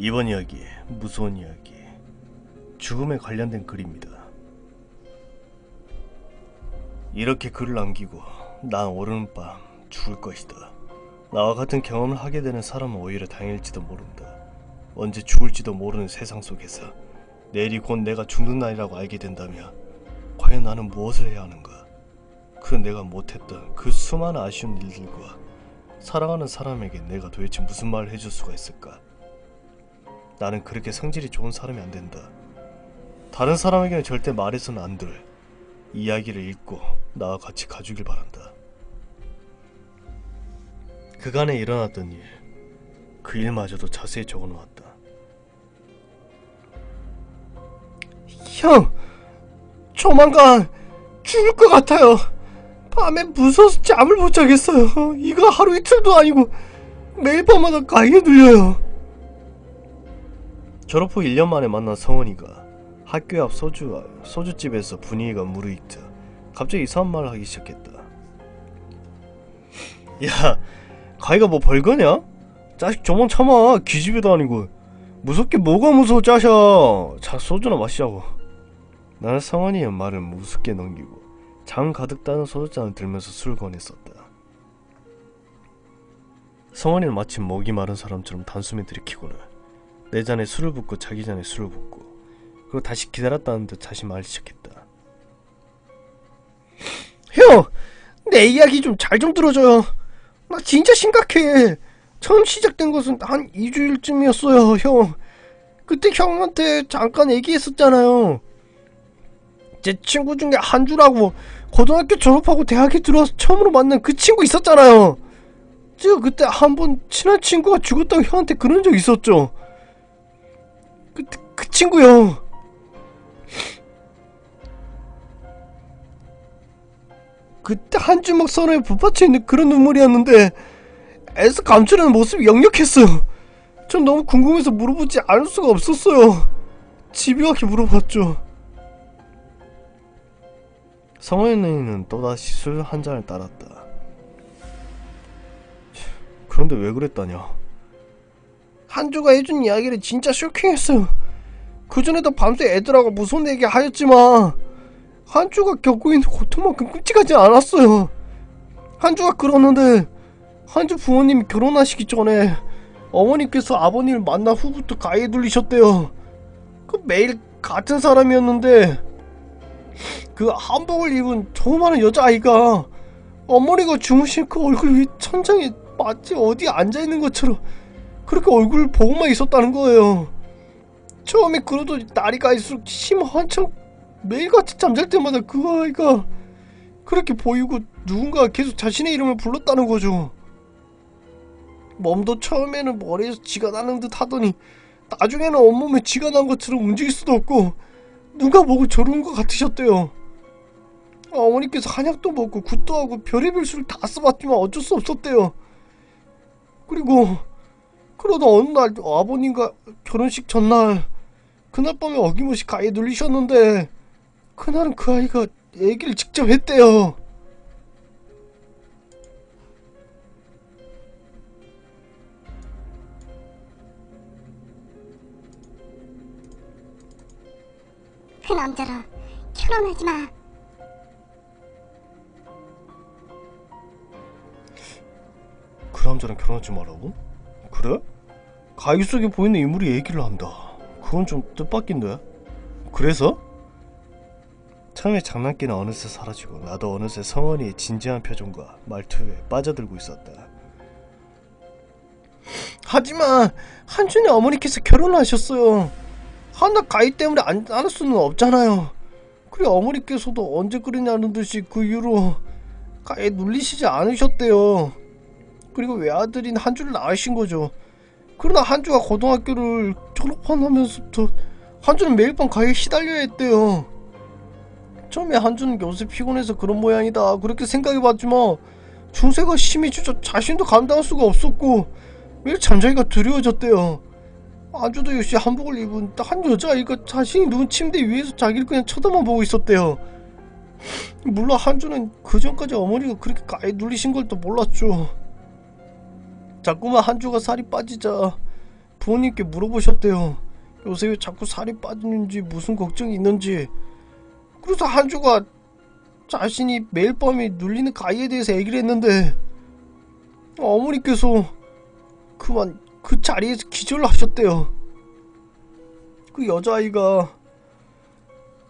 이번 이야기 무서운 이야기 죽음에 관련된 글입니다. 이렇게 글을 남기고 난 오르는 밤 죽을 것이다. 나와 같은 경험을 하게 되는 사람은 오히려 다행일지도 모른다. 언제 죽을지도 모르는 세상 속에서 내일이 곧 내가 죽는 날이라고 알게 된다면 과연 나는 무엇을 해야 하는가? 그 내가 못했던 그 수많은 아쉬운 일들과 사랑하는 사람에게 내가 도대체 무슨 말을 해줄 수가 있을까? 나는 그렇게 성질이 좋은 사람이 안 된다. 다른 사람에게는 절대 말해서는 안 될 이야기를 읽고 나와 같이 가주길 바란다. 그간에 일어났던 일, 그 일마저도 자세히 적어 놓았다. 형, 조만간 죽을 것 같아요. 밤에 무서워서 잠을 못 자겠어요. 이거 하루 이틀도 아니고 매일 밤마다 가위에 눌려요. 졸업 후 1년 만에 만난 성원이가 학교 앞 소주, 소주집에서 분위기가 무르익자 갑자기 이상한 말을 하기 시작했다. 야, 가위가 뭐 벌거냐? 자식 저만 참아. 기집애도 아니고. 무섭게 뭐가 무서워 짜셔. 자, 소주나 마시자고. 나는 성원이의 말을 무섭게 넘기고 장 가득 따는 소주잔을 들면서 술을 꺼냈었다. 성원이는 마치 목이 마른 사람처럼 단숨에 들이키고는 내 잔에 술을 붓고 자기 잔에 술을 붓고 그리고 다시 기다렸다는 듯 다시 말을 시작했다. 형! 내 이야기 좀잘좀 들어줘요. 나 진짜 심각해. 처음 시작된 것은 한 2주일쯤이었어요, 형. 그때 형한테 잠깐 얘기했었잖아요. 제 친구 중에 한 주라고 고등학교 졸업하고 대학에 들어와서 처음으로 만난 그 친구 있었잖아요. 제가 그때 한 번 친한 친구가 죽었다고 형한테 그런 적 있었죠. 그, 그 친구요. 그때 한 주먹 서로에 붙박혀 있는 그런 눈물이었는데 애써 감추려는 모습이 역력했어요. 전 너무 궁금해서 물어보지 않을 수가 없었어요. 집요하게 물어봤죠. 성원이는 또다시 술 한 잔을 따랐다. 그런데 왜 그랬다냐? 한주가 해준 이야기를 진짜 쇼킹했어요. 그전에도 밤새 애들하고 무서운 얘기 하였지만 한주가 겪고 있는 고통만큼 끔찍하지 않았어요. 한주가 그러는데 한주 부모님이 결혼하시기 전에 어머니께서 아버님을 만난 후부터 가해 눌리셨대요. 그 매일 같은 사람이었는데 그 한복을 입은 조그마한 여자아이가 어머니가 주무신 그 얼굴 위 천장에 마치 어디 앉아있는 것처럼 그렇게 얼굴을 보고만 있었다는 거예요. 처음에 그러더니 날이 갈수록 심 한참 매일같이 잠잘 때마다 그 아이가 그렇게 보이고 누군가 계속 자신의 이름을 불렀다는 거죠. 몸도 처음에는 머리에서 쥐가 나는 듯 하더니 나중에는 온몸에 쥐가 난 것처럼 움직일 수도 없고 누가 보고 저러는 것 같으셨대요. 어머니께서 한약도 먹고 굿도 하고 별의별 수를 다 써봤지만 어쩔 수 없었대요. 그리고 그러다 어느 날 아버님과 결혼식 전날 그날 밤에 어김없이 가에 눌리셨는데 그날은 그 아이가 얘기를 직접 했대요. 그 남자랑 결혼하지 마. 그 남자랑 결혼하지 말라고? 그래? 가위 속에 보이는 인물이 얘기를 한다. 그건 좀 뜻밖인데. 그래서? 처음에 장난기는 어느새 사라지고 나도 어느새 성원이의 진지한 표정과 말투에 빠져들고 있었다. 하지만 한준이 어머니께서 결혼하셨어요. 하나 가위 때문에 안, 안할 수는 없잖아요. 그리고 어머니께서도 언제 그러냐는 듯이 그 이후로 가에 눌리시지 않으셨대요. 그리고 외아들인 한주를 낳으신 거죠. 그러나 한주가 고등학교를 졸업하면서부터 한주는 매일 밤 가에 시달려야 했대요. 처음에 한주는 요새 피곤해서 그런 모양이다 그렇게 생각해봤지만 중세가 심히 주저 자신도 감당할 수가 없었고 매일 잠자기가 두려워졌대요. 아주도 역시 한복을 입은 한 여자아이가 자신이 누운 침대 위에서 자기를 그냥 쳐다만 보고 있었대요. 물론 한주는 그 전까지 어머니가 그렇게 가에 눌리신 걸 또 몰랐죠. 자꾸만 한주가 살이 빠지자 부모님께 물어보셨대요. 요새 왜 자꾸 살이 빠지는지 무슨 걱정이 있는지. 그래서 한주가 자신이 매일 밤에 눌리는 가위에 대해서 얘기를 했는데 어머니께서 그만 그 자리에서 기절을 하셨대요. 그 여자아이가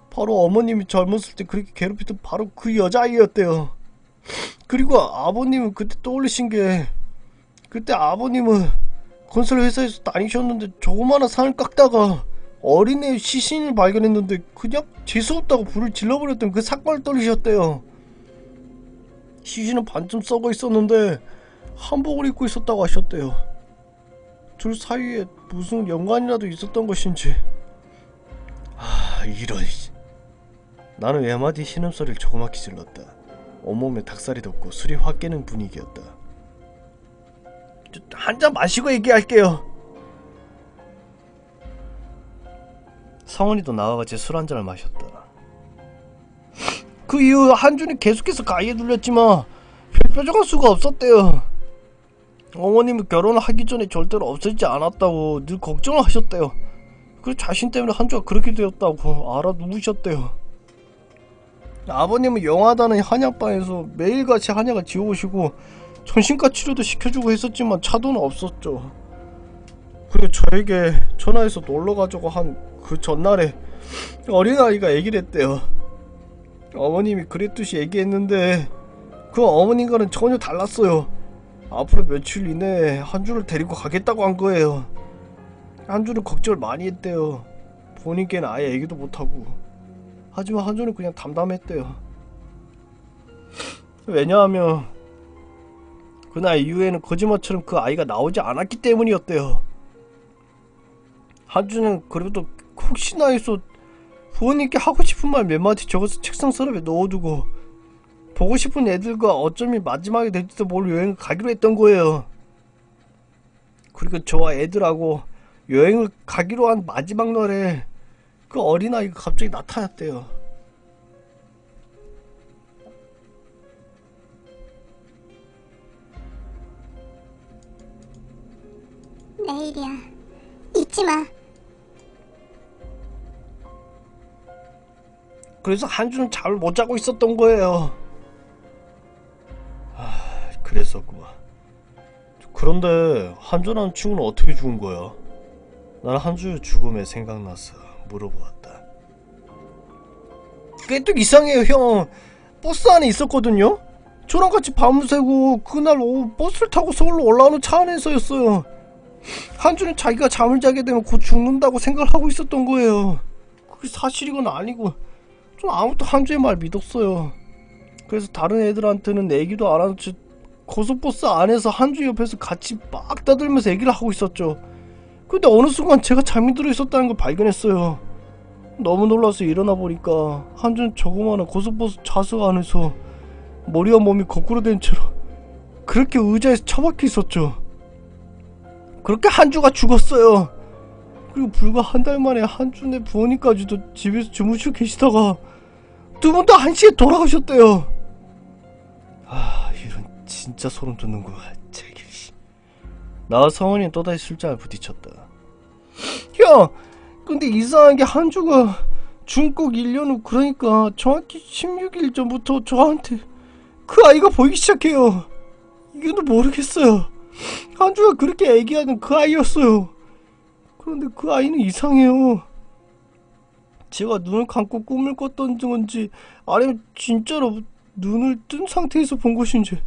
바로 어머님이 젊었을 때 그렇게 괴롭히던 바로 그 여자아이였대요. 그리고 아버님은 그때 떠올리신 게 그때 아버님은 건설 회사에서 다니셨는데 조그마한 산을 깎다가 어린애 시신을 발견했는데 그냥 재수없다고 불을 질러버렸던 그 사건을 떠올리셨대요. 시신은 반쯤 썩어 있었는데 한복을 입고 있었다고 하셨대요. 둘 사이에 무슨 연관이라도 있었던 것인지. 아 이런. 나는 외마디 신음소리를 조그맣게 질렀다. 온몸에 닭살이 돋고 술이 확 깨는 분위기였다. 한 잔 마시고 얘기할게요. 성은이도 나와 같이 술 한 잔을 마셨다. 그 이후 한준이 계속해서 가위에 눌렸지만 별 뾰족한 수가 없었대요. 어머님은 결혼을 하기 전에 절대로 없어지지 않았다고 늘 걱정을 하셨대요. 그 자신 때문에 한주가 그렇게 되었다고 알아 누우셨대요. 아버님은 영하다는 한약방에서 매일같이 한약을 지어오시고 정신과 치료도 시켜주고 했었지만 차도는 없었죠. 그리고 저에게 전화해서 놀러가자고 한 그 전날에 어린아이가 얘기를 했대요. 어머님이 그랬듯이 얘기했는데 그 어머님과는 전혀 달랐어요. 앞으로 며칠 이내에 한 주를 데리고 가겠다고 한 거예요. 한 주는 걱정을 많이 했대요. 본인께는 아예 얘기도 못하고. 하지만 한 주는 그냥 담담했대요. 왜냐하면 그날 이후에는 거짓말처럼 그 아이가 나오지 않았기 때문이었대요. 한주는 그래도 혹시나 해서 부모님께 하고 싶은 말 몇 마디 적어서 책상 서랍에 넣어두고 보고 싶은 애들과 어쩌면 마지막이 될지도 모를 여행을 가기로 했던 거예요. 그리고 저와 애들하고 여행을 가기로 한 마지막 날에 그 어린아이가 갑자기 나타났대요. 일이야. 잊지 마. 그래서 한 주는 잠을 못 자고 있었던 거예요. 아, 그랬었구만. 그런데 한주라는 친구는 어떻게 죽은 거야? 나는 한주의 죽음에 생각나서 물어보았다. 그게 또 이상해요, 형. 버스 안에 있었거든요? 저랑 같이 밤을 새고 그날 오후 버스를 타고 서울로 올라오는 차 안에서였어요. 한주는 자기가 잠을 자게 되면 곧 죽는다고 생각을 하고 있었던 거예요. 그게 사실이건 아니고 좀 아무도 한주의 말 믿었어요. 그래서 다른 애들한테는 얘기도 안 하는 채 고속버스 안에서 한주 옆에서 같이 막 떠들면서 얘기를 하고 있었죠. 근데 어느 순간 제가 잠이 들어 있었다는 걸 발견했어요. 너무 놀라서 일어나 보니까 한주는 조그마한 고속버스 좌석 안에서 머리와 몸이 거꾸로 된 채로 그렇게 의자에서 처박혀 있었죠. 그렇게 한주가 죽었어요. 그리고 불과 한 달 만에 한준의 부모님까지도 집에서 주무시고 계시다가 두 분 다 한시에 돌아가셨대요. 아 이런 진짜 소름 돋는구나. 제길 씨. 나와 성원이는 또다시 술잔을 부딪혔다. 야, 근데 이상한 게 한주가 중국 1년 후 그러니까 정확히 16일 전부터 저한테 그 아이가 보이기 시작해요. 이유도 모르겠어요. 한주가 그렇게 얘기하는 그 아이였어요. 그런데 그 아이는 이상해요. 제가 눈을 감고 꿈을 꿨던 건지 아니면 진짜로 눈을 뜬 상태에서 본 것인지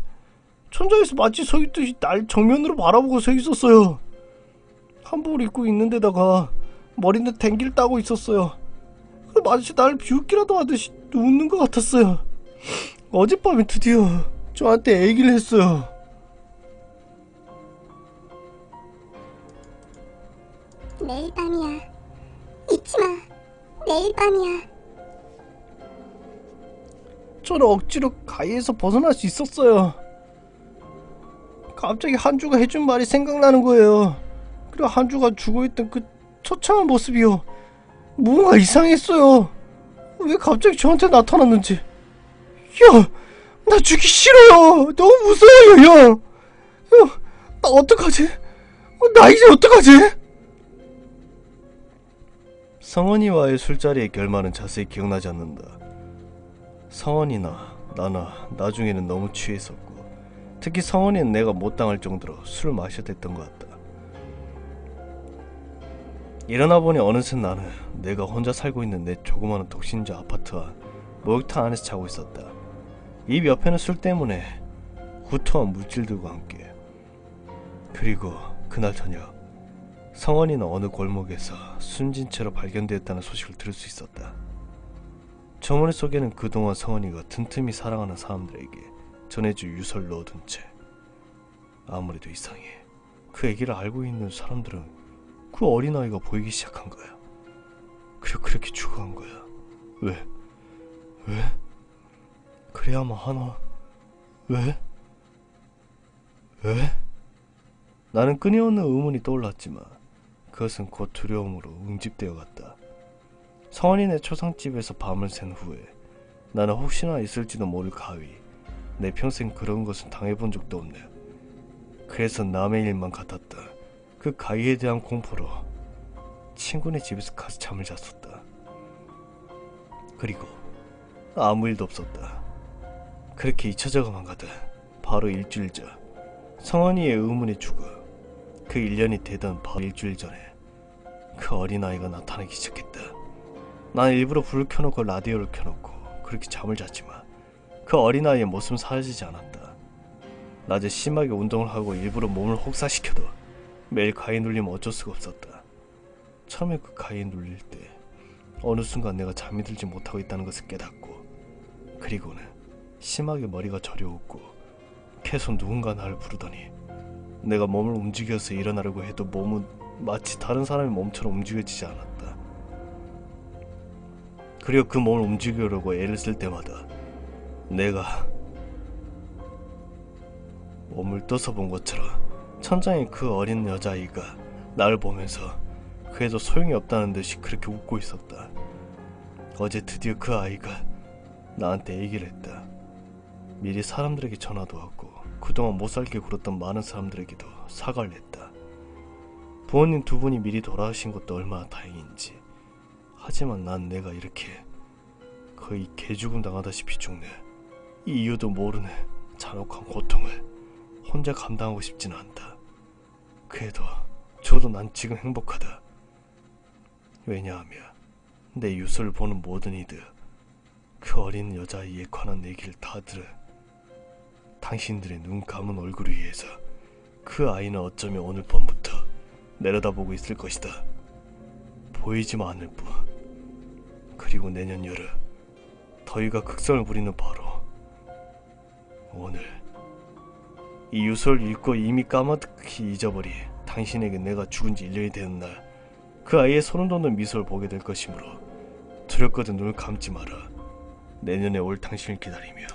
천장에서 마치 서 있듯이 날 정면으로 바라보고 서 있었어요. 한복을 입고 있는데다가 머리는 댕기를 따고 있었어요. 마치 날 비웃기라도 하듯이 웃는 것 같았어요. 어젯밤에 드디어 저한테 얘기를 했어요. 내일 밤이야. 잊지 마. 내일 밤이야. 저는 억지로 가위에서 벗어날 수 있었어요. 갑자기 한주가 해준 말이 생각나는 거예요. 그리고 한주가 죽어있던 그 처참한 모습이요. 뭔가 이상했어요. 왜 갑자기 저한테 나타났는지. 야, 나 죽기 싫어요. 너무 무서워요, 형. 형, 나 어떡하지? 나 이제 어떡하지? 성원이와의 술자리의 결말은 자세히 기억나지 않는다. 성원이나 나나 나중에는 너무 취했었고 특히 성원이는 내가 못 당할 정도로 술을 마셔댔던 것 같다. 일어나 보니 어느새 나는 내가 혼자 살고 있는 내 조그마한 독신자 아파트와 목욕탕 안에서 자고 있었다. 입 옆에는 술 때문에 구토한 물질들과 함께 그리고 그날 저녁 성원이는 어느 골목에서 숨진 채로 발견되었다는 소식을 들을 수 있었다. 저머리 속에는 그동안 성원이가 틈틈이 사랑하는 사람들에게 전해줄 유서를 넣어둔 채 아무래도 이상해. 그 얘기를 알고 있는 사람들은 그 어린아이가 보이기 시작한 거야. 그리고 그렇게 죽어간 거야. 왜? 왜? 그래야만 하나? 왜? 왜? 나는 끊임없는 의문이 떠올랐지만 그것은 곧 두려움으로 응집되어 갔다. 성원이네 초상집에서 밤을 샌 후에 나는 혹시나 있을지도 모를 가위 내 평생 그런 것은 당해본 적도 없네. 그래서 남의 일만 같았다. 그 가위에 대한 공포로 친구네 집에서 가서 잠을 잤었다. 그리고 아무 일도 없었다. 그렇게 잊혀져가만 가다 바로 일주일 전 성원이의 의문의 죽음 그 1년이 되던 바로 일주일 전에 그 어린아이가 나타나기 시작했다. 난 일부러 불을 켜놓고 라디오를 켜놓고 그렇게 잠을 잤지만 그 어린아이의 모습은 사라지지 않았다. 낮에 심하게 운동을 하고 일부러 몸을 혹사시켜도 매일 가위 눌리면 어쩔 수가 없었다. 처음에 그 가위에 눌릴 때 어느 순간 내가 잠이 들지 못하고 있다는 것을 깨닫고 그리고는 심하게 머리가 저려오고 계속 누군가 나를 부르더니 내가 몸을 움직여서 일어나려고 해도 몸은 마치 다른 사람의 몸처럼 움직여지지 않았다. 그리고 그 몸을 움직이려고 애를 쓸 때마다 내가 몸을 떠서 본 것처럼 천장에 그 어린 여자아이가 나를 보면서 그래도 소용이 없다는 듯이 그렇게 웃고 있었다. 어제 드디어 그 아이가 나한테 얘기를 했다. 미리 사람들에게 전화도 하고 그동안 못 살게 굴었던 많은 사람들에게도 사과를 했다. 부모님 두 분이 미리 돌아가신 것도 얼마나 다행인지. 하지만 난 내가 이렇게 거의 개죽음 당하다시피 죽네. 이 이유도 모르는 잔혹한 고통을 혼자 감당하고 싶지는 않다. 그래도 저도 난 지금 행복하다. 왜냐하면 내 유서를 보는 모든 이들 그 어린 여자아이에 관한 얘기를 다 들어 당신들의 눈 감은 얼굴 위에서 그 아이는 어쩌면 오늘 밤부터 내려다보고 있을 것이다. 보이지만 않을 뿐. 그리고 내년 여름 더위가 극성을 부리는 바로 오늘 이 유서를 읽고 이미 까마득히 잊어버린 당신에게 내가 죽은 지 1년이 되는 날 그 아이의 소름 돋는 미소를 보게 될 것이므로 두렵거든 눈을 감지 마라. 내년에 올 당신을 기다리며